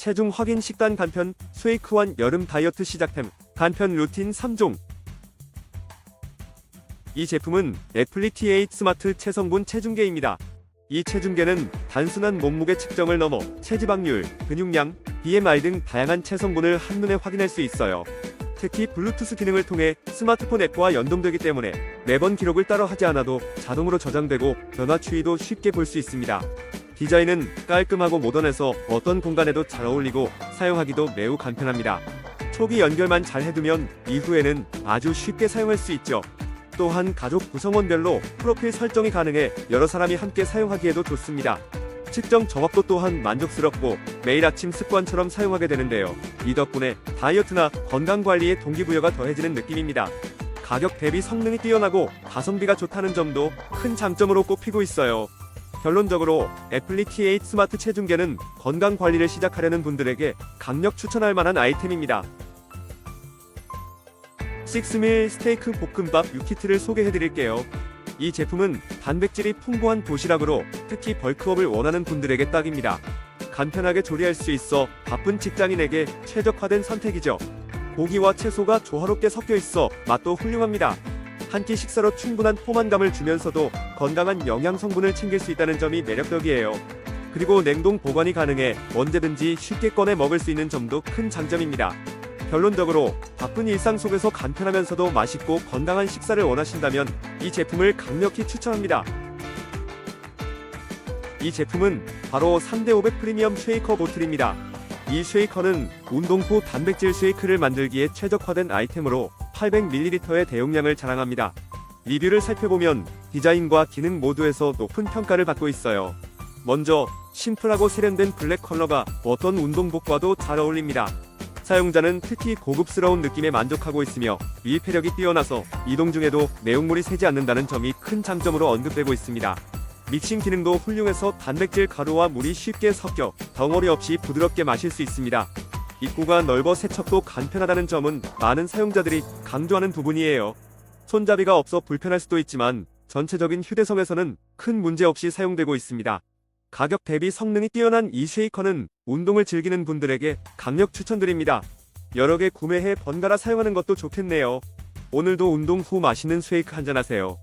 체중 확인 식단 간편 스웨이크원 여름 다이어트 시작템 간편 루틴 3종 이 제품은 애플리 T8 스마트 체성분 체중계입니다. 이 체중계는 단순한 몸무게 측정을 넘어 체지방률, 근육량, BMI 등 다양한 체성분을 한눈에 확인할 수 있어요. 특히 블루투스 기능을 통해 스마트폰 앱과 연동되기 때문에 매번 기록을 따로 하지 않아도 자동으로 저장되고 변화 추이도 쉽게 볼 수 있습니다. 디자인은 깔끔하고 모던해서 어떤 공간에도 잘 어울리고 사용하기도 매우 간편합니다. 초기 연결만 잘 해두면 이후에는 아주 쉽게 사용할 수 있죠. 또한 가족 구성원별로 프로필 설정이 가능해 여러 사람이 함께 사용하기에도 좋습니다. 측정 정확도 또한 만족스럽고 매일 아침 습관처럼 사용하게 되는데요. 이 덕분에 다이어트나 건강 관리에 동기부여가 더해지는 느낌입니다. 가격 대비 성능이 뛰어나고 가성비가 좋다는 점도 큰 장점으로 꼽히고 있어요. 결론적으로 애플리 T8 스마트 체중계는 건강 관리를 시작하려는 분들에게 강력 추천할 만한 아이템입니다. 식스밀 스테이크 볶음밥 6키트를 소개해드릴게요. 이 제품은 단백질이 풍부한 도시락으로 특히 벌크업을 원하는 분들에게 딱입니다. 간편하게 조리할 수 있어 바쁜 직장인에게 최적화된 선택이죠. 고기와 채소가 조화롭게 섞여 있어 맛도 훌륭합니다. 한 끼 식사로 충분한 포만감을 주면서도 건강한 영양 성분을 챙길 수 있다는 점이 매력적이에요. 그리고 냉동 보관이 가능해 언제든지 쉽게 꺼내 먹을 수 있는 점도 큰 장점입니다. 결론적으로 바쁜 일상 속에서 간편하면서도 맛있고 건강한 식사를 원하신다면 이 제품을 강력히 추천합니다. 이 제품은 바로 3대500 프리미엄 쉐이커 보틀입니다. 이 쉐이커는 운동 후 단백질 쉐이크를 만들기에 최적화된 아이템으로 800ml의 대용량을 자랑합니다. 리뷰를 살펴보면 디자인과 기능 모두에서 높은 평가를 받고 있어요. 먼저 심플하고 세련된 블랙 컬러가 어떤 운동복과도 잘 어울립니다. 사용자는 특히 고급스러운 느낌에 만족하고 있으며 밀폐력이 뛰어나서 이동 중에도 내용물이 새지 않는다는 점이 큰 장점으로 언급되고 있습니다. 믹싱 기능도 훌륭해서 단백질 가루와 물이 쉽게 섞여 덩어리 없이 부드럽게 마실 수 있습니다. 입구가 넓어 세척도 간편하다는 점은 많은 사용자들이 강조하는 부분이에요. 손잡이가 없어 불편할 수도 있지만 전체적인 휴대성에서는 큰 문제 없이 사용되고 있습니다. 가격 대비 성능이 뛰어난 이 쉐이커는 운동을 즐기는 분들에게 강력 추천드립니다. 여러 개 구매해 번갈아 사용하는 것도 좋겠네요. 오늘도 운동 후 맛있는 쉐이크 한잔 하세요.